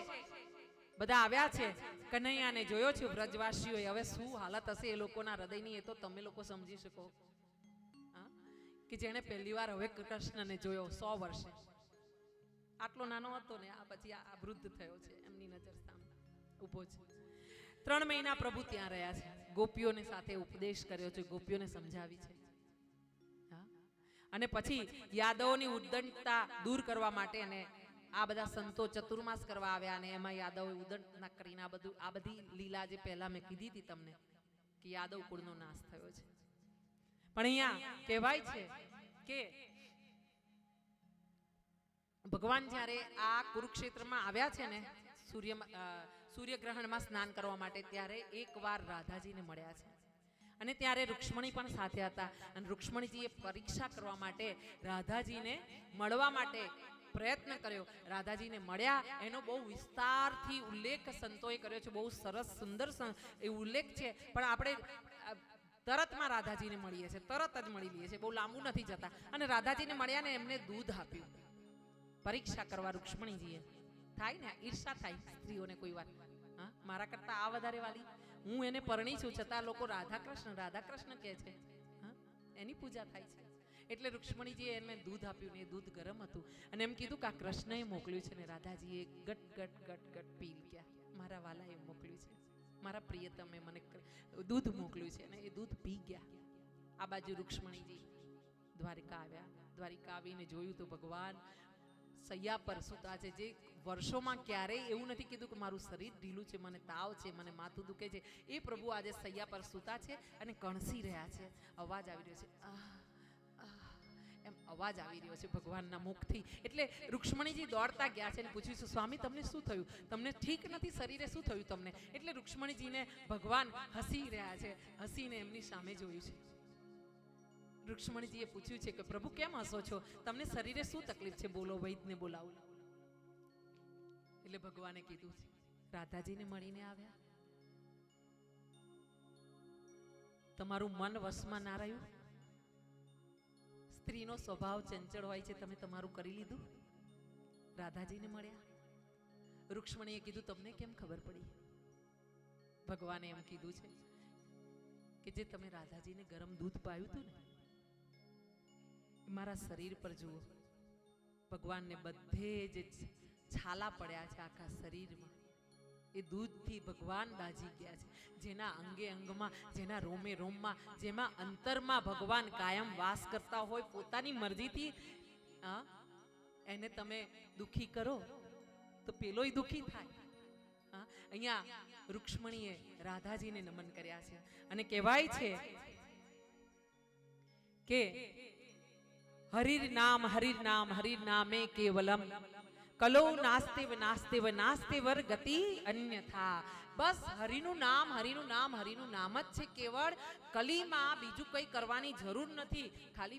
વર્ષે બધા આવ્યા છે? કનૈયાને જોયો છે વ્રજવાસીઓએ? હવે શું હાલત હશે એ લોકોના હૃદયની? એ તો તમે લોકો સમજી શકો. કે જેણે પહેલી વાર હવે કૃષ્ણને જોયો સો વર્ષે. આટલો નાનો હતો ને, આ પછી આ વૃદ્ધ થયો છે, એમની નજર સામે. ઊભો છે. ત્રણ મહિના પ્રભુ ત્યાં રહ્યા છે. ગોપીઓને સાથે ઉપદેશ કર્યો છે, ગોપીઓને સમજાવી છે. અને પછી યાદવોની ઉદ્દંડતા દૂર કરવા માટે અને આ બધા સંતો ચતુર્માસ કરવા આવ્યા અને એમાં યાદવ ઉદ્દંડના કરીને આ બધું આ બધી લીલા જે પહેલા મેં કીધી હતી તમને, કે યાદવ કુળનો નાશ થયો છે. પણ અહીંયા કહેવાય છે કે ભગવાન જ્યારે આ કુરુક્ષેત્રમાં આવ્યા છે ને, સૂર્ય સૂર્યગ્રહણમાં સ્નાન કરવા માટે, ત્યારે એકવાર રાધાજીને મળ્યા છે. અને ત્યારે રૂક્ષ્મણી પણ સાથે હતા. અને રૂક્ષ્મણીજીએ પરીક્ષા કરવા માટે રાધાજીને મળવા માટે પ્રયત્ન કર્યો. રાધાજીને મળ્યા. એનો બહુ વિસ્તારથી ઉલ્લેખ સંતોએ કર્યો છે. બહુ સરસ, સુંદર એ ઉલ્લેખ છે. પણ આપણે તરતમાં રાધાજીને મળીએ છીએ. તરત જ મળી લઈએ છીએ. બહુ લાંબુ નથી જતા. અને રાધાજીને મળ્યા ને એમને દૂધ આપ્યું. પરીક્ષા કરવા રૂક્ષ્મણીજીએ. થાય ને? ઈર્ષા થાય સ્ત્રીઓને કોઈ વાત. હા? મારા કરતા આ વધારે વાલી. હું એને પરણી છું. છતાં લોકો રાધા કૃષ્ણ રાધા કૃષ્ણ કહે છે. હા? એની પૂજા થાય છે. એટલે રુક્ષ્મણીજીએ એને દૂધ આપ્યું ને એ દૂધ ગરમ હતું. અને એમ કીધું કે આ કૃષ્ણએ મોકલ્યું છે ને રાધાજીએ ગટ ગટ ગટ ગટ પી ગયા. મારા વાલાએ મોકલ્યું છે. મારા પ્રિયતમે મને દૂધ મોકલ્યું છે અને એ દૂધ પી ગયા. આ બાજુ રુક્ષ્મણીજી દ્વારિકા આવ્યા. દ્વારિકા આવીને જોયું તો ભગવાન સૈયા પર સૂતા છે. જે વર્ષોમાં ક્યારેય એવું નથી કીધું કે મારું શરીર ઢીલું છે મને તાવ છે મને માથું દુખે છે. એ પ્રભુ આજે સૈયા પર સૂતા છે અને કણસી રહ્યા છે. અવાજ આવી રહ્યો છે. આહ, એમ અવાજ આવી રહ્યો છે ભગવાનના મુખથી. એટલે રૂક્ષ્મણીજી દોડતા ગયા છે પૂછ્યું છે, સ્વામી, તમને શું થયું? તમને ઠીક નથી? શરીરે શું થયું તમને? એટલે રૂક્ષ્મણીજીને ભગવાન હસી રહ્યા છે, હસીને એમની સામે જોયું છે. રૂક્ષ્મણીજીએ પૂછ્યું છે કે, પ્રભુ, કેમ હસો છો? તમને શરીરે શું તકલીફ છે? બોલો વૈદને બોલાવો. એટલે ભગવાને કીધું છે રાધાજીને મળીને આવ્યા. તમારું મન વશમાં ના રહ્યું? સ્ત્રીનો સ્વભાવ ચંચળ હોય છે, તમે તમારું કરી લીધું? રાધાજીને મળ્યા. રૂક્ષ્મણીએ કીધું, તમને કેમ ખબર પડી? ભગવાને એમ કીધું છે કે જે તમે રાધાજીને ગરમ દૂધ પાયું હતું ને મારા શરીર પર જુઓ. ભગવાનને બધે જે છાલા પડ્યા છે આખા શરીરમાં. એ દૂધથી ભગવાન દાજી ગયા છે. જેના અંગે અંગમાં, જેના રોમે રોમમાં, જેમાં અંતરમાં ભગવાન કાયમ વાસ કરતા હોય, પોતાની મરજીથી એને તમે દુખી કરો, તો પેલોય દુખી થાય. અહીંયા રૂક્ષ્મણીએ રાધાજીને નમન કર્યા છે. અને કહેવાય છે કે, હરિર નામ હરિર નામ, હરિર નામે કેવલમ. કલો નાસ્તિવ નાસ્તિવ નાસ્તિવર ગતિ અન્યથા. બસ હરિનું નામ હરિનું નામ હરિનું નામ જ છે કેવળ. કલીમાં બીજું કંઈ કરવાની જરૂર નથી. ખાલી